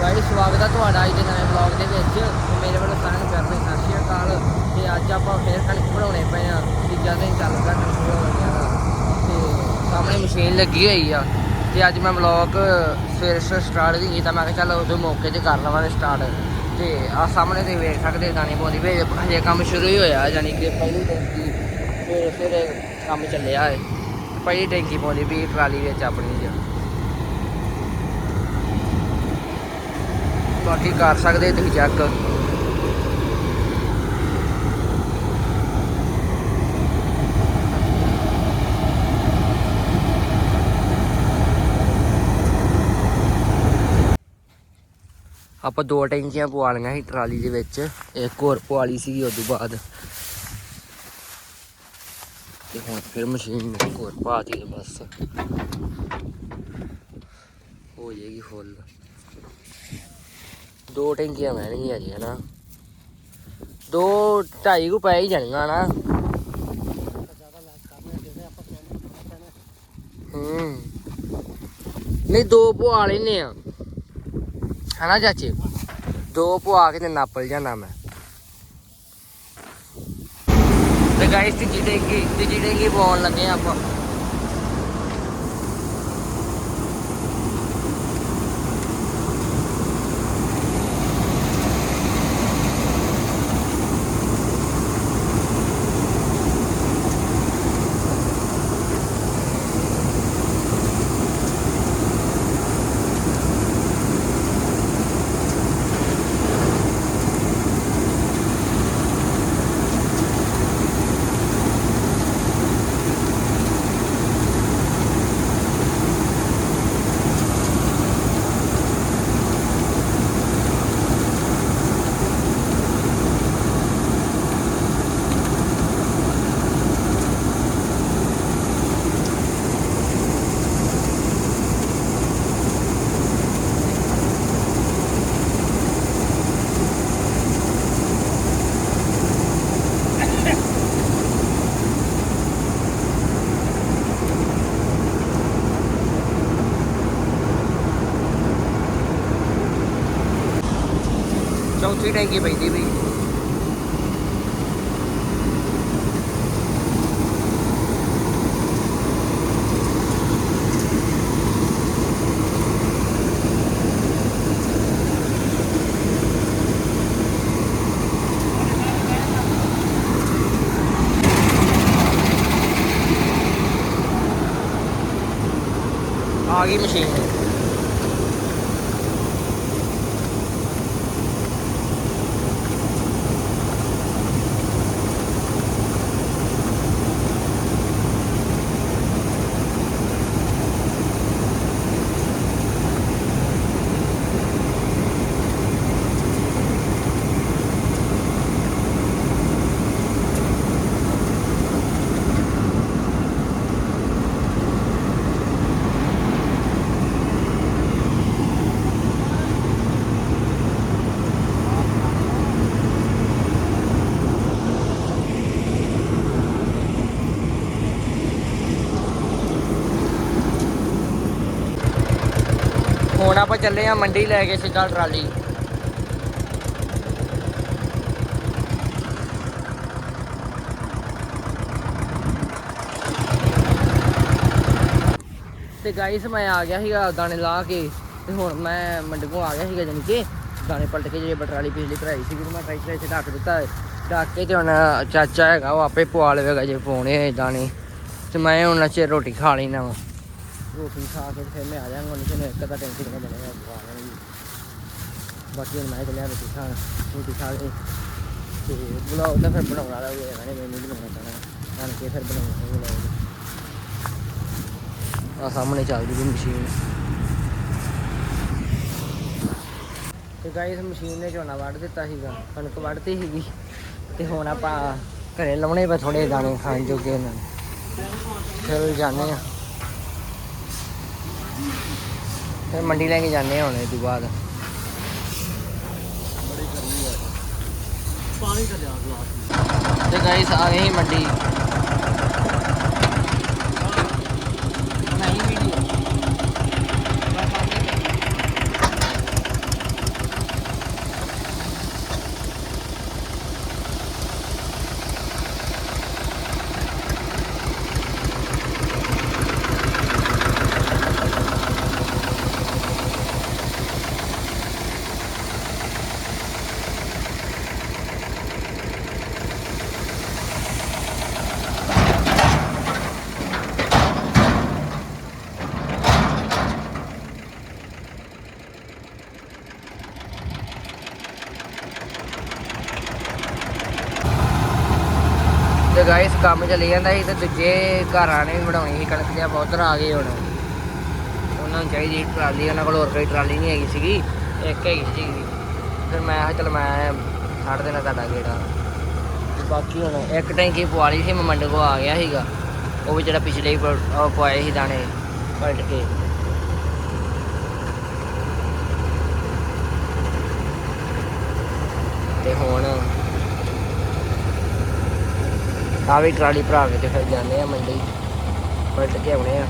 Guys ਸਵਾਗਤ ਹੈ ਤੁਹਾਡਾ ਅੱਜ ਦੇ ਨਵੇਂ ਵਲੌਗ ਦੇ ਵਿੱਚ। ਮੇਰੇ ਵੱਲੋਂ ਸਾਰਿਆਂ ਨੂੰ ਪਿਆਰ ਭਰੀ ਸਤਿ ਸ਼੍ਰੀ ਅਕਾਲ। ਤੇ ਅੱਜ ਆਪਾਂ ਫੇਰ ਕਣਕ ਬਣਾਉਣੇ ਪਏ ਆ। ਤੀਜਾ ਦਿਨ ਚੱਲ ਰਿਹਾ ਕਣਕ ਬਣਾਉਣ ਦਾ। ਤੇ ਸਾਹਮਣੇ ਮਸ਼ੀਨ ਲੱਗੀ ਹੋਈ ਆ। ਤੇ ਅੱਜ ਮੈਂ ਵਲੌਗ ਸਵੇਰ ਸਵੇਰ ਸਟਾਰਟ ਨਹੀਂ ਕੀਤਾ। ਮੈਂ ਕਿਹਾ ਚੱਲ ਉਹਦੇ ਮੌਕੇ ਤੇ ਕਰ ਲਵਾਂਗੇ ਸਟਾਰਟ ਤੇ ਆ ਸਾਹਮਣੇ ਤੇ ਵੇਖ ਸਕਦੇ ਦਾਣੇ ਪਾਉਂਦੀ ਵੇ ਹਜੇ ਕੰਮ ਸ਼ੁਰੂ ਹੀ ਹੋਇਆ। ਯਾਨੀ ਕਿ ਪਹਿਲੀ ਟੈਂਕੀ ਫਿਰ ਫਿਰ ਕੰਮ ਚੱਲਿਆ ਹੈ। ਪਹਿਲੀ ਟੈਂਕੀ ਪਾਉਂਦੀ ਵੀ ਟਰਾਲੀ ਵਿੱਚ ਆਪਣੀ ਜੀ ਬਾਕੀ ਕਰ ਸਕਦੇ ਤੁਸੀਂ ਚੈੱਕ ਆਪਾਂ ਦੋ ਟੈਂਕੀਆਂ ਪਵਾ ਲਈਆਂ ਸੀ ਟਰਾਲੀ ਦੇ ਵਿੱਚ, ਇੱਕ ਹੋਰ ਪਵਾ ਲਈ ਸੀਗੀ ਉਸ ਤੋਂ ਬਾਅਦ। ਤੇ ਹੁਣ ਫਿਰ ਮਸ਼ੀਨ ਇੱਕ ਹੋਰ ਪਾਤੀ ਬਸ। ਹੋ ਜਾਏਗੀ ਫੁੱਲ ਦੋ ਟੈਂਕੀਆਂ ਬਹਿਣਗੀਆਂ ਜੀ, ਹਨਾ। ਦੋ ਢਾਈ ਕੁ ਪੈ ਹੀ ਜਾਣੀਆਂ ਨਾ ਹੂੰ। ਨਹੀਂ, ਦੋ ਪਵਾ ਲੈਨੇ ਆ। ਹਨਾ, ਚਾਚੇ? ਦੋ ਪਵਾ ਕੇ ਤੇ ਨਾਪਲ ਜਾਣਾ ਮੈਂ। ਤੇ ਗਾਇਸ, ਤੀਜੀ ਟੈਂਕੀ ਤੀਜੀ ਟੈਂਕੀ ਪਾਉਣ ਲੱਗੇ ਆਪਾਂ। ਆ ਆਪਾਂ ਚੌਥੀ ਟੈਂਕੀ ਪੈਂਦੀ ਵੀ ਆ ਗਈ ਮਸ਼ੀਨ ਹੁਣ ਆਪਾਂ ਚੱਲੇ ਆ ਮੰਡੀ ਲੈ ਕੇ ਸਿੱਧਾ ਟਰਾਲੀ। ਤੇ ਗਾਈਸ ਮੈਂ ਆ ਗਿਆ ਸੀਗਾ ਦਾਣੇ ਲਾ ਕੇ ਤੇ ਹੁਣ ਮੈਂ ਮੰਡੀ ਕੋਲ ਆ ਗਿਆ ਸੀਗਾ ਜਾਨੀ ਕਿ ਦਾਣੇ ਪਲਟ ਕੇ ਜੇ ਟਰਾਲੀ ਪਿਛਲੀ ਭਰਾਈ ਸੀ ਮੈਂ ਟਰੈਕਟਰ ਇੱਥੇ ਢੱਕ ਦਿੱਤਾ ਢੱਕ ਕੇ ਤੇ ਹੁਣ ਚਾਚਾ ਹੈਗਾ, ਉਹ ਆਪੇ ਪਵਾ ਲਵੇਗਾ ਜੇ ਪਾਉਣੇ ਦਾਣੇ। ਤੇ ਮੈਂ ਹੁਣ ਚਿਰ ਰੋਟੀ ਖਾ ਲੈਣਾ ਵਾ। ਰੋਟੀ ਖਾ ਕੇ ਫਿਰ ਮੈਂ ਆ ਜਾਵਾਂਗਾ ਨਹੀਂ ਤੇ ਇੱਕ ਤਾਂ ਟੈਂਕੀ ਕਿਨੇ ਬਣੇਗਾ ਪਵਾ ਲੈਣਗੇ ਬਾਕੀ ਹੁਣ ਮੈਂ ਚੱਲਿਆ ਰੋਟੀ ਖਾਣ, ਰੋਟੀ ਖਾ ਕੇ ਤੇ ਬਲੌਗ ਤਾਂ ਫਿਰ ਬਣਾਉਣ ਵਾਲਾ ਹੋਇਆ ਮੈਨੇ ਮੈਨੂੰ ਬਣਾਉਣਾ ਪੈਣਾ ਨਾਲ ਕੇ ਫਿਰ ਬਣਾਉਣਾ ਬਲੌਗ ਆ ਸਾਹਮਣੇ ਚੱਲਦੀ ਵੀ ਮਸ਼ੀਨ ਤੇ ਗਾਇਸ ਮਸ਼ੀਨ ਨੇ ਝੋਨਾ ਵੱਢ ਦਿੱਤਾ ਸੀਗਾ, ਕਣਕ ਵੱਢਤੀ ਸੀਗੀ। ਤੇ ਹੁਣ ਆਪਾਂ ਘਰੇ ਲਾਉਣੇ ਪਏ ਥੋੜੇ ਦਾਣੇ ਖਾਣ ਜੋਗੇ ਇਹਨਾਂ ਨੂੰ। ਫਿਰ ਜਾਂਦੇ ਆ। ਫਿਰ ਮੰਡੀ ਲੈ ਕੇ ਜਾਂਦੇ ਹਾਂ ਹੁਣ ਇਹ ਤੋਂ ਬਾਅਦ। ਪਾਣੀ ਦਾ ਲਿਆ ਗਲਾਸ ਤੇ ਗਾਇਸ ਆ ਗਏ ਮੰਡੀ। ਗਾਇਸ ਕੰਮ ਚੱਲੀ ਜਾਂਦਾ ਸੀ ਤੇ ਦੂਜੇ ਘਰਾਂ ਨੇ ਵੀ ਬਣਾਉਣੀ ਸੀ ਕਣਕ ਦੇ ਆਪਾਂ ਆ ਗਏ ਹੁਣ। ਉਹਨਾਂ ਨੂੰ ਚਾਹੀਦੀ ਟਰਾਲੀ, ਉਹਨਾਂ ਕੋਲ ਹੋਰ ਕੋਈ ਟਰਾਲੀ ਨਹੀਂ ਹੈਗੀ ਸੀਗੀ, ਇੱਕ ਹੈਗੀ ਸੀਗੀ ਫਿਰ ਮੈਂ ਕਿਹਾ ਚਲ ਮੈਂ ਛੱਡ ਦੇਣਾ ਤੁਹਾਡਾ ਗੇੜਾ। ਬਾਕੀ ਹੁਣ ਇੱਕ ਟੈਂਕੀ ਪਵਾ ਲਈ ਸੀ ਮੈਂ ਮੰਡ ਕੋ ਆ ਗਿਆ ਸੀਗਾ। ਉਹ ਵੀ ਜਿਹੜਾ ਪਿਛਲੇ ਹੀ ਪਵਾਏ ਸੀ ਦਾਣੇ ਪਲਟ ਕੇ। ਤੇ ਹੁਣ ਆ ਵੀ ਟਰਾਲੀ ਭਰਾ ਕੇ ਤੇ ਫਿਰ ਜਾਂਦੇ ਆ ਮੰਡੀ ਪਲਟ ਕੇ ਆਉਣੇ ਆ।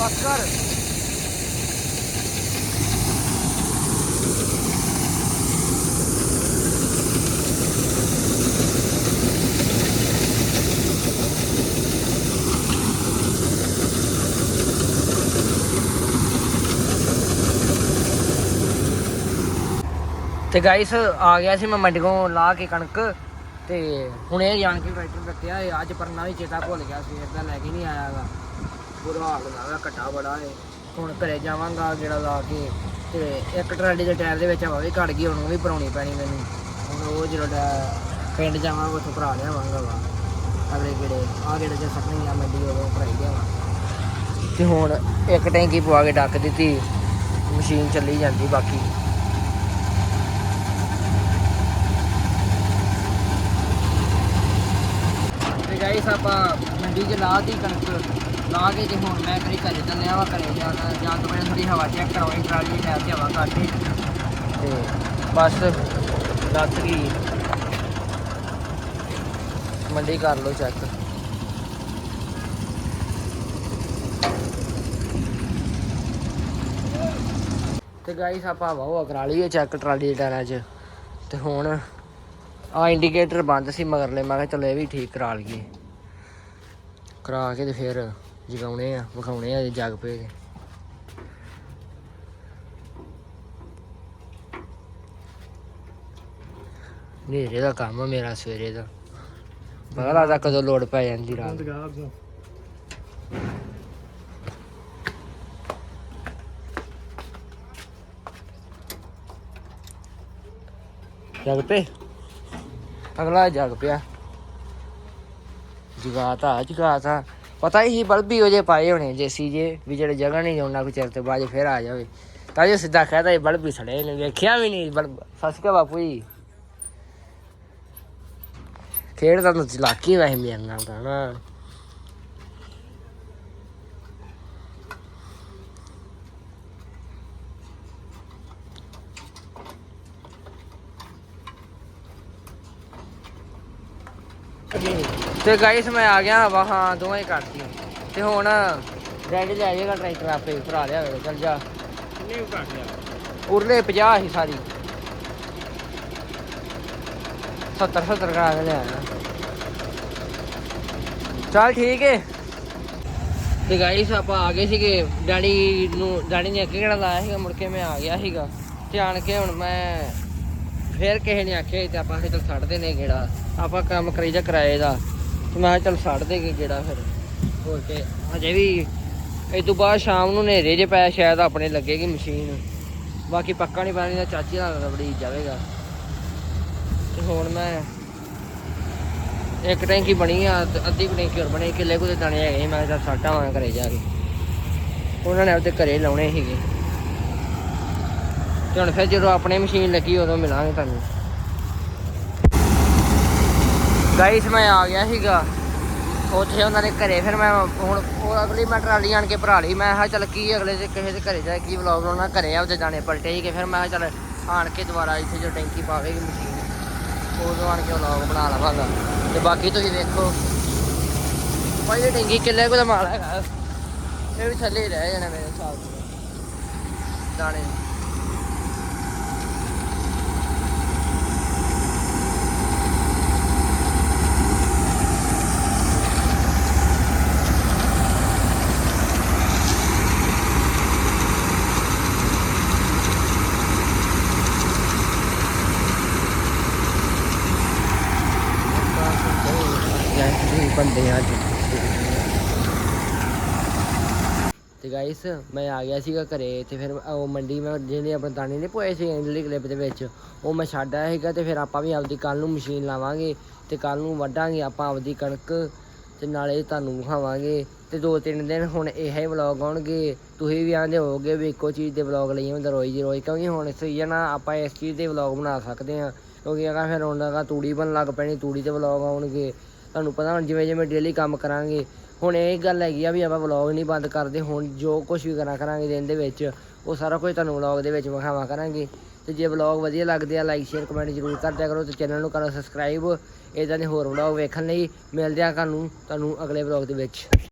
ਬਸ ਕਰ ਤੇ ਗਾਇਸ ਆ ਗਿਆ ਸੀ ਮੈਂ ਮੰਡੀ ਕੋਲ ਲਾ ਕੇ ਕਣਕ ਤੇ ਹੁਣ ਇਹ ਜਾਣ ਕੇ ਟਰੈਕਟਰ ਰੱਖਿਆ ਅੱਜ ਪਰਨਾ ਵੀ ਚੇਤਾ ਭੁੱਲ ਗਿਆ, ਸਵੇਰ ਦਾ ਲੈ ਕੇ ਨਹੀਂ ਆਇਆਗਾ ਬੁਰਾ ਹਾਲ ਲੱਗਾ ਘਟਾ ਬੜਾ ਹੈ ਹੁਣ ਘਰੇ ਜਾਵਾਂਗਾ ਜਿਹੜਾ ਲਾ ਕੇ ਤੇ ਇੱਕ ਟਰਾਲੀ ਦੇ ਟਾਇਰ ਦੇ ਵਿੱਚ ਹਵਾ ਵੀ ਘੜ ਗਈ, ਹੁਣ ਉਹ ਵੀ ਭਰਾਉਣੀ ਪੈਣੀ ਮੈਨੂੰ। ਹੁਣ ਉਹ ਜਿਹੜਾ ਪਿੰਡ ਜਾਵਾਂਗਾ, ਉੱਥੋਂ ਭਰਾ ਲਿਆਵਾਂਗਾ ਵਾ। ਅਗਲੇ ਕਿਹੜੇ ਆ ਜਿਹੜੇ ਜੇ ਸੱਟਣੀ ਆ ਮੰਡੀ ਉਦੋਂ ਭਰਾਈ ਲਿਆਵਾਂ। ਤੇ ਹੁਣ ਇੱਕ ਟੈਂਕੀ ਪਵਾ ਕੇ ਡੱਕ ਦਿੱਤੀ, ਮਸ਼ੀਨ ਚੱਲੀ ਜਾਂਦੀ ਬਾਕੀ। ਤੇ ਗਾਈਸ ਆਪਾਂ ਮੰਡੀ 'ਚ ਲਾ ਦੀ ਕਣਕ। ਲਾ ਕੇ ਜੇ ਹੁਣ ਮੈਂ ਕਰੀ ਘਰੇ ਚੱਲਿਆ ਵਾ, ਘਰੇ ਜਾਣਾ ਜਾਂ ਤੋਂ ਮੈਂ ਥੋੜੀ ਹਵਾ ਚੈੱਕ ਕਰਵਾਈ ਟਰਾਲੀ ਦੀ ਟਾਇਰ 'ਚ ਹਵਾ ਕੱਢ ਕੇ। ਤੇ ਬਸ ਲੱਤ ਗਈ ਮੰਡੀ ਕਰ ਲਓ ਚੈੱਕ ਤੇ ਗਾਈਸ ਆਪਾਂ ਹਵਾ ਹੁਵਾ ਕਰਾ ਲਈਏ ਚੈੱਕ ਟਰਾਲੀ ਦੇ ਟਾਇਰਾਂ 'ਚ। ਤੇ ਹੁਣ ਆ ਇੰਡੀਕੇਟਰ ਬੰਦ ਸੀ ਮਗਰਲੇ, ਮੈਂ ਕਿਹਾ ਚਲੋ ਇਹ ਵੀ ਠੀਕ ਕਰਾ ਲਈਏ। ਕਰਾ ਕੇ ਤੇ ਫਿਰ ਜਗਾਉਣੇ ਆ ਵਿਖਾਉਣੇ ਆ ਜਗ ਪਏ ਤੇ। ਹਨੇਰੇ ਦਾ ਕੰਮ ਆ ਮੇਰਾ ਸਵੇਰੇ ਦਾ। ਪਤਾ ਲੱਗਦਾ ਕਦੋਂ ਲੋੜ ਪੈ ਜਾਂਦੀ ਰਾਤ। ਜਗ ਪਏ ਅਗਲਾ ਜਗ ਪਿਆ। ਜਗਾਤਾ ਜਗਾਤਾ ਪਤਾ ਹੀ ਸੀ, ਬਲਬ ਉਹ ਜੇ ਪਾਏ ਹੋਣੇ ਜੇਸੀ ਜੇ ਵੀ ਜਿਹੜੇ ਜਗ੍ਹਾ ਨਹੀਂ ਜਾਉਣਾ ਕੋਈ ਚਿਰ ਤੇ ਬਾਅਦ 'ਚ ਆ ਜਾਵੇ। ਤਾਂ ਜੇ ਸਿੱਧਾ ਕਹਦਾ ਇਹ ਬਲਬ ਸੜੇ ਨੇ, ਵੇਖਿਆ ਵੀ ਨਹੀਂ ਬਲਬ ਸੱਸ ਬਾਪੂ ਜੀ। ਖੇਡ ਤਾਂ ਚਲਾਕੀ ਵੈਸੇ ਮੇਰੇ ਨਾਲ ਤਾਂ ਨਾ। ਤੇ ਗਾਈਸ ਮੈਂ ਆ ਗਿਆ ਵਾ ਹਾਂ ਦੋਵੇਂ ਹੀ ਕਰਤੀਆਂ। ਤੇ ਹੁਣ ਰੈਡੀ ਲੈ ਜਾਏਗਾ ਟਰੈਕਟਰ ਆਪੇ ਭਰਾ ਲਿਆ ਹੋਵੇ ਚੱਲ ਜਾ। ਕਿੰਨੇ ਕੁ ਘੱਟ ਲਿਆ। ਉਰਲੇ 50 ਸੀ ਸਾਰੀ। 70 70 ਕਰਾ ਕੇ ਲਿਆ ਚੱਲ ਠੀਕ ਏ। ਤੇ ਗਾਈਸ ਆਪਾਂ ਆ ਗਏ ਸੀਗੇ ਡੈਡੀ ਨੂੰ ਡੈਡੀ ਨੇ ਕਿਹੜਾ ਲਾਇਆ ਸੀਗਾ ਮੁੜ ਕੇ ਮੈਂ ਆ ਗਿਆ ਸੀਗਾ। ਤੇ ਆਣ ਕੇ ਹੁਣ ਮੈਂ ਫੇਰ ਕਿਸੇ ਨੇ ਆਖਿਆ ਤੇ ਆਪਾਂ ਫਿਰ ਚੱਲ ਛੱਡਦੇ ਨੇ ਗੇੜਾ। ਆਪਾਂ ਕੰਮ ਕਰੀ ਜਾ ਕਿਰਾਏ ਦਾ। ਤੇ ਮੈਂ ਕਿਹਾ ਚੱਲ ਛੱਡ ਦੇ ਗੇੜਾ ਫਿਰ। ਹੋਰ ਕੇ ਹਜੇ ਵੀ ਇਹ ਤੋਂ ਬਾਅਦ ਸ਼ਾਮ ਨੂੰ ਹਨੇਰੇ ਜੇ ਪੈ ਸ਼ਾਇਦ ਆਪਣੇ ਲੱਗੇਗੀ ਮਸ਼ੀਨ। ਬਾਕੀ ਪੱਕਾ ਨਹੀਂ ਪਾਣੀ ਦਾ ਚਾਚੀ ਨਾਲ ਰਬੜੀ ਜਾਵੇਗਾ। ਤੇ ਹੁਣ ਮੈਂ ਇੱਕ ਟੈਂਕੀ ਬਣੀ ਆ ਅੱਧੀ ਕੁ ਟੈਂਕੀ ਹੋਰ ਬਣੀ ਕਿੱਲੇ ਕੁ ਦੇ ਦਾਣੇ ਹੈਗੇ ਸੀ, ਮੈਂ ਤਾਂ ਸਾਟਾ ਵਾਂ ਘਰੇ ਜਾ ਕੇ। ਉਹਨਾਂ ਨੇ ਆਪਦੇ ਘਰੇ ਲਾਉਣੇ ਸੀਗੇ। ਤੇ ਹੁਣ ਫਿਰ ਜਦੋਂ ਆਪਣੇ ਮਸ਼ੀਨ ਲੱਗੀ ਉਦੋਂ ਮਿਲਾਂਗੇ ਤੁਹਾਨੂੰ। ਗਾਈਸ ਮੈਂ ਆ ਗਿਆ ਸੀਗਾ। ਉੱਥੇ ਉਹਨਾਂ ਦੇ ਘਰੇ ਫਿਰ ਮੈਂ ਹੁਣ ਉਹ ਅਗਲੀ ਮੈਂ ਟਰਾਲੀ ਆਣ ਕੇ ਭਰਾ ਲਈ। ਮੈਂ ਕਿਹਾ ਚੱਲ ਕੀ ਅਗਲੇ ਦੇ ਕਿਸੇ ਦੇ ਘਰੇ ਜਾ ਕੀ ਵਲੌਗ ਬਣਾਉਣਾ, ਘਰੇ ਆ ਉਹਦੇ ਜਾਣੇ ਪਲਟੇ ਸੀਗੇ। ਫਿਰ ਮੈਂ ਕਿਹਾ ਚੱਲ ਆਣ ਕੇ ਦੁਬਾਰਾ ਇੱਥੇ ਜੋ ਟੈਂਕੀ ਪਾਵੇਗੀ ਮਸ਼ੀਨ ਉਦੋਂ ਆਣ ਕੇ ਵਲੌਗ ਬਣਾ ਲਵਾਂਗਾ। ਤੇ ਬਾਕੀ ਤੁਸੀਂ ਦੇਖੋ, ਭਾਈ ਇਹ ਟੈਂਕੀ ਕਿੱਲੇ ਕੋਲ ਮਾਲ ਹੈਗਾ। ਇਹ ਵੀ ਥੱਲੇ ਰਹਿ ਜਾਣਾ ਮੇਰੇ ਹਿਸਾਬ ਨਾਲ। ਦਾਣੇ ਬੰਦੇ ਅੱਜ ਤੇ ਗਾਇਸ ਮੈਂ ਆ ਗਿਆ ਸੀਗਾ ਘਰੇ ਤੇ ਫਿਰ ਉਹ ਮੰਡੀ ਮੈਂ ਜਿਹੜੇ ਆਪਣੇ ਦਾਣੇ ਨਹੀਂ ਪੋਏ ਸੀ ਇੰਡਲੀ ਕਲਿੱਪ ਦੇ ਵਿੱਚ, ਉਹ ਮੈਂ ਛੱਡ ਆਇਆ ਸੀਗਾ ਤੇ ਫਿਰ ਆਪਾਂ ਵੀ ਆਪਦੀ ਕੱਲ ਨੂੰ ਮਸ਼ੀਨ ਲਾਵਾਂਗੇ ਤੇ ਕੱਲ ਨੂੰ ਵੱਢਾਂਗੇ ਆਪਾਂ ਆਪਦੀ ਕਣਕ ਤੇ ਨਾਲੇ ਤੁਹਾਨੂੰ ਵਿਖਾਵਾਂਗੇ ਤੇ ਦੋ ਤਿੰਨ ਦਿਨ ਹੁਣ ਇਹ ਹੀ ਵਲੌਗ ਆਉਣਗੇ। ਤੁਸੀਂ ਵੀ ਆਂਦੇ ਹੋਵੋਗੇ ਵੀ ਇੱਕੋ ਚੀਜ਼ ਦੇ ਵਲੌਗ ਲਈ ਹੁੰਦਾ ਰੋਜ਼ ਦੀ ਰੋਜ਼, ਕਿਉਂਕਿ ਹੁਣ ਸੀਜ਼ਨ ਆ ਆਪਾਂ ਇਸ ਚੀਜ਼ ਦੇ ਵਲੌਗ ਬਣਾ ਸਕਦੇ ਆ ਕਿਉਂਕਿ ਅਗਾ ਫਿਰ ਉਹਨਾਂ ਦਾ ਤੂੜੀ ਬਣ ਲੱਗ ਪੈਣੀ, ਤੂੜੀ ਤੇ ਵਲੌਗ ਆਉਣਗੇ। ਤੁਹਾਨੂੰ ਪਤਾ ਹੁਣ ਜਿਵੇਂ ਜਿਵੇਂ ਡੇਲੀ ਕੰਮ ਕਰਾਂਗੇ, ਹੁਣ ਇਹ ਗੱਲ ਹੈਗੀ ਆ ਵੀ ਆਪਾਂ ਵਲੌਗ ਨਹੀਂ ਬੰਦ ਕਰਦੇ, ਹੁਣ ਜੋ ਕੁਝ ਵੀ ਕਰਾਂ ਕਰਾਂਗੇ ਦਿਨ ਦੇ ਵਿੱਚ, ਉਹ ਸਾਰਾ ਕੁਝ ਤੁਹਾਨੂੰ ਵਲੌਗ ਦੇ ਵਿੱਚ ਵਿਖਾਵਾਂ ਕਰਾਂਗੇ। ਤੇ ਜੇ ਵਲੌਗ ਵਧੀਆ ਲੱਗਦੇ ਆ ਲਾਈਕ ਸ਼ੇਅਰ ਕਮੈਂਟ ਜ਼ਰੂਰ ਕਰਦਿਆ ਕਰੋ ਤੇ ਚੈਨਲ ਨੂੰ ਕਰੋ ਸਬਸਕ੍ਰਾਈਬ ਇਦਾਂ ਦੇ ਹੋਰ ਵਲੌਗ ਵੇਖਣ ਲਈ ਮਿਲਦੇ ਆ ਤੁਹਾਨੂੰ ਤੁਹਾਨੂੰ ਅਗਲੇ ਵਲੌਗ ਦੇ ਵਿੱਚ।